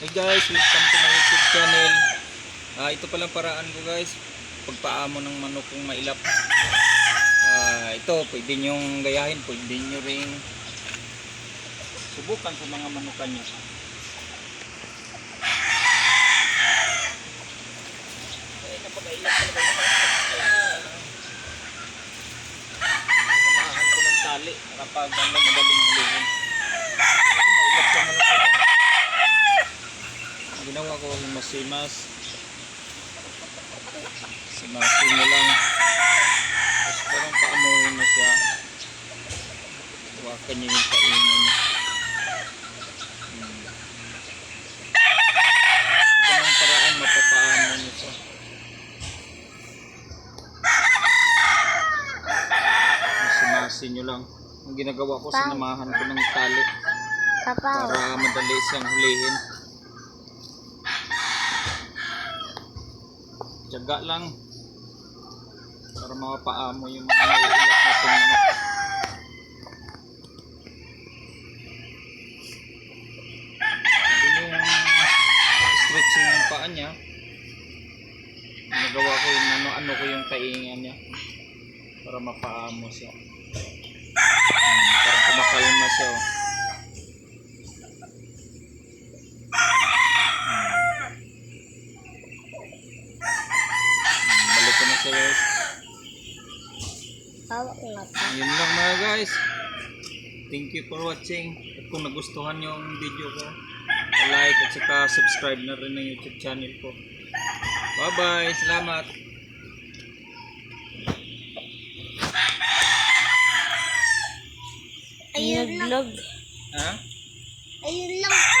Hey guys, welcome to my YouTube channel. Ah, ito palang paraan ko guys. Pagpaamo ng manok kung mailap. Ah, ito, pwede nyong gayahin, pwede nyo ring subukan sa mga manukan nyo. Ay, napakailap talaga. Ah. Samahan ko ng tali kapag ano, madaling hulihin. Mailap sa manok ko. Ang ginawa himas-himas simasin mo lang. Tapos parang paamuhin mo siya. Huwakan niyo yung kainin niya simasin niyo lang. Ang ginagawa ko sinamahan ko ng tali. Kapaw. para madali siyang hulihin. Tiyaga lang para mapapaamo yung mga naiilap na yung stretching ng paa niya. Nagawa ko yung ano-ano ko yung taingan niya para mapaamo siya. Hmm, para kumakalma siya. oh. Balik ko na sa guys. Hawak na pa. Yun lang mga guys. Thank you for watching. At kung nagustuhan nyo ang video ko, like at saka subscribe na rin ng YouTube channel ko. Bye bye. Salamat. Ayun lang. Ha? Ayun lang